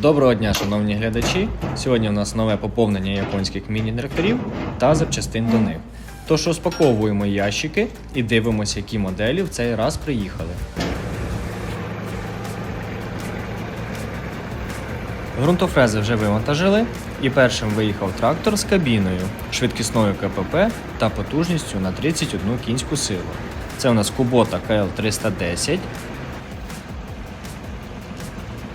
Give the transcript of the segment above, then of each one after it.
Доброго дня, шановні глядачі! Сьогодні у нас нове поповнення японських міні-тракторів та запчастин до них. Тож розпаковуємо ящики і дивимося, які моделі в цей раз приїхали. Грунтофрези вже вивантажили, і першим виїхав трактор з кабіною, швидкісною КПП та потужністю на 31 кінську силу. Це у нас Kubota KL310.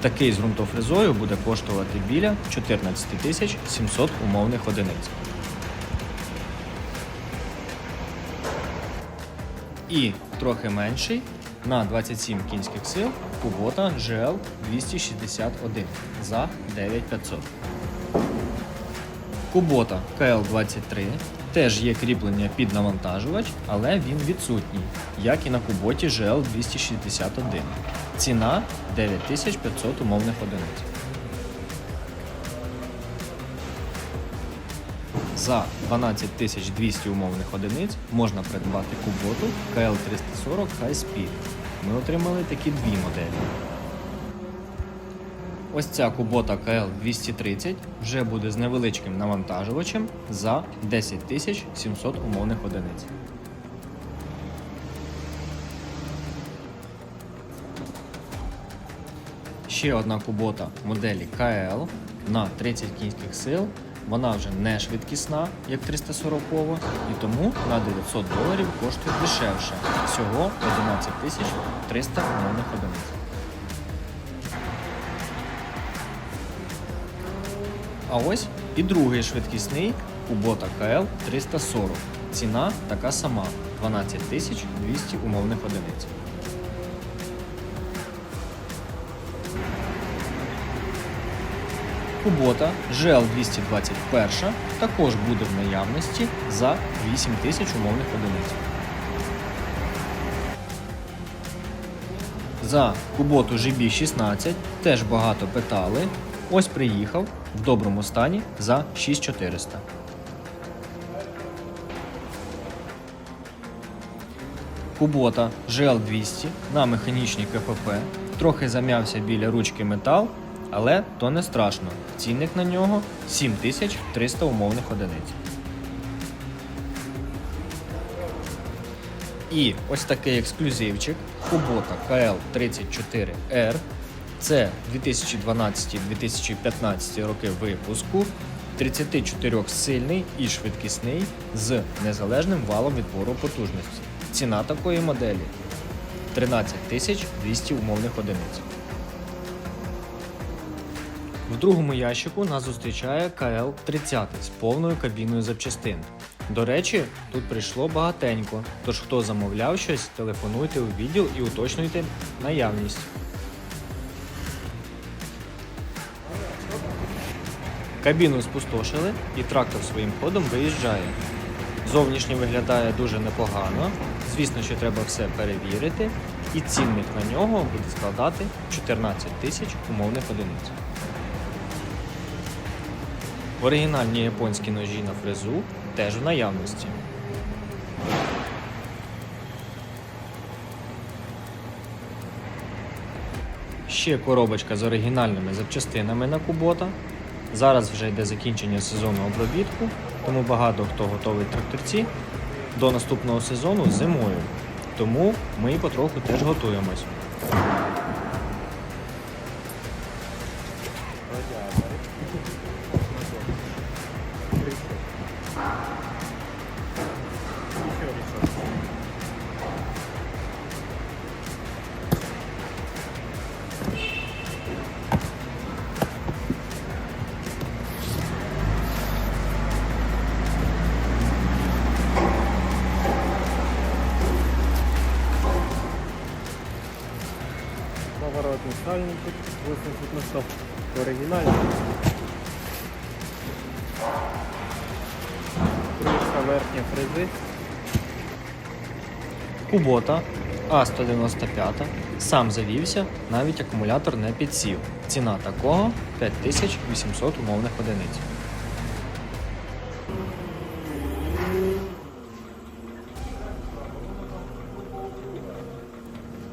Такий з ґрунтофрезою буде коштувати біля 14 тисяч 700 умовних одиниць. І трохи менший на 27 кінських сил Kubota GL 261 за 9500. Kubota KL23 теж є кріплення під навантажувач, але він відсутній, як і на Куботі GL 261. Ціна 9500 умовних одиниць. За 12200 умовних одиниць можна придбати куботу KL340 High Speed. Ми отримали такі дві моделі. Ось ця кубота KL230 вже буде з невеличким навантажувачем за 10700 умовних одиниць. Ще одна кубота моделі KL на 30 кінських сил. Вона вже не швидкісна, як 340 і тому на 900 доларів коштує дешевше. Всього 11 300 умовних одиниць. А ось і другий швидкісний Kubota KL 340. Ціна така сама 12 200 умовних одиниць. Kubota GL221 також буде в наявності за 8000 умовних одиниць. За Kubota GB16 теж багато питали. Ось приїхав в доброму стані за 6400. Kubota GL200 на механічній КПП. Трохи зам'явся біля ручки метал, але то не страшно. Цінник на нього 7300 умовних одиниць. І ось такий ексклюзивчик Kubota KL34R. Це 2012-2015 роки випуску. 34 сильний і швидкісний з незалежним валом відбору потужності. Ціна такої моделі 13 200 умовних одиниць. В другому ящику нас зустрічає КЛ-30 з повною кабіною запчастин. До речі, тут прийшло багатенько, тож хто замовляв щось, телефонуйте у відділ і уточнюйте наявність. Кабіну спустошили і трактор своїм ходом виїжджає. Зовнішньо виглядає дуже непогано. Звісно, що треба все перевірити, і цінник на нього буде складати 14 тисяч умовних одиниць. Оригінальні японські ножі на фрезу теж в наявності. Ще коробочка з оригінальними запчастинами на Кубота. Зараз вже йде закінчення сезону обробітку, тому багато хто готовить тракторці до наступного сезону зимою. Тому ми потроху теж готуємось. Поворотний сальничок 80 на 100. Оригінальний. Кришка верхня фрези. Кубота А195 сам завівся, навіть акумулятор не підсів. Ціна такого 5800 умовних одиниць.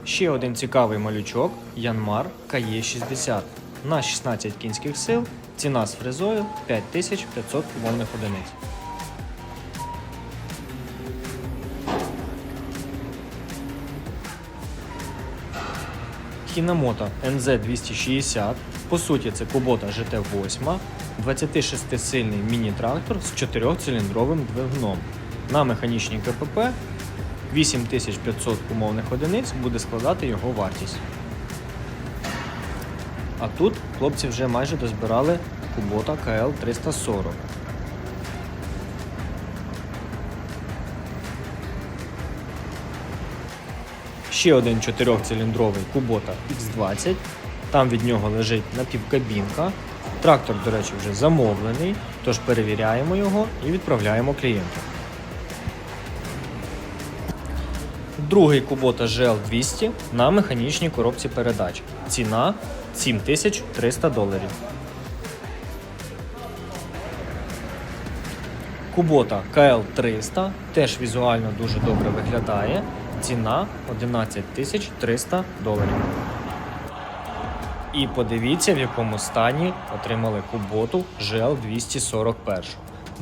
Ще один цікавий малючок Янмар КЕ60. на 16 кінських сил, ціна з фрезою 5500 умовних одиниць. Хінамото NZ260. По суті, це Kubota GT8, 26-сильний міні-трактор з 4-циліндровим двигуном. На механічній КПП 8500 умовних одиниць буде складати його вартість. А тут хлопці вже майже дозбирали Kubota KL340. Ще один чотирьохциліндровий Kubota X20. Там від нього лежить напівкабінка. Трактор, до речі, вже замовлений, тож перевіряємо його і відправляємо клієнту. Другий Kubota GL200 на механічній коробці передач. Ціна 7300 доларів. Kubota KL300 теж візуально дуже добре виглядає. Ціна 11300 доларів. І подивіться, в якому стані отримали Куботу GL241.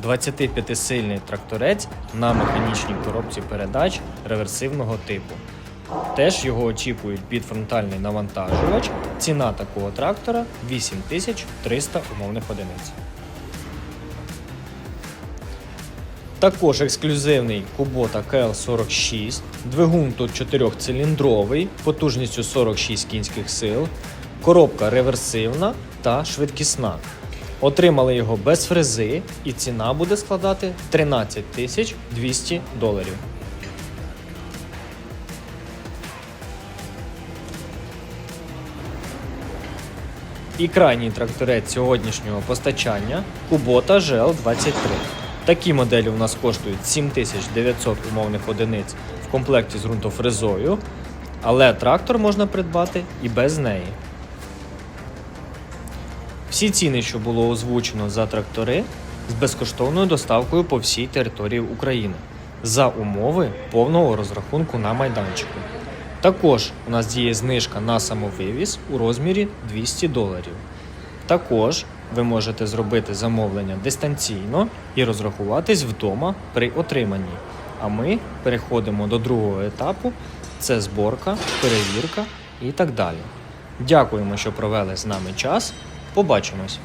25-сильний тракторець на механічній коробці передач реверсивного типу. Теж його очікують підфронтальний навантажувач. Ціна такого трактора 8300 умовних одиниць. Також ексклюзивний Kubota KL46. Двигун тут 4-циліндровий, потужністю 46 кінських сил, коробка реверсивна та швидкісна. Отримали його без фрези, і ціна буде складати 13 200 доларів. І крайній тракторець сьогоднішнього постачання Kubota GL23. Такі моделі у нас коштують 7900 умовних одиниць в комплекті з ґрунтофрезою, але трактор можна придбати і без неї. Всі ціни, що було озвучено за трактори, з безкоштовною доставкою по всій території України за умови повного розрахунку на майданчику. Також у нас діє знижка на самовивіз у розмірі 200 доларів. Також ви можете зробити замовлення дистанційно і розрахуватись вдома при отриманні. А ми переходимо до другого етапу: це зборка, перевірка і так далі. Дякуємо, що провели з нами час. Побачимось!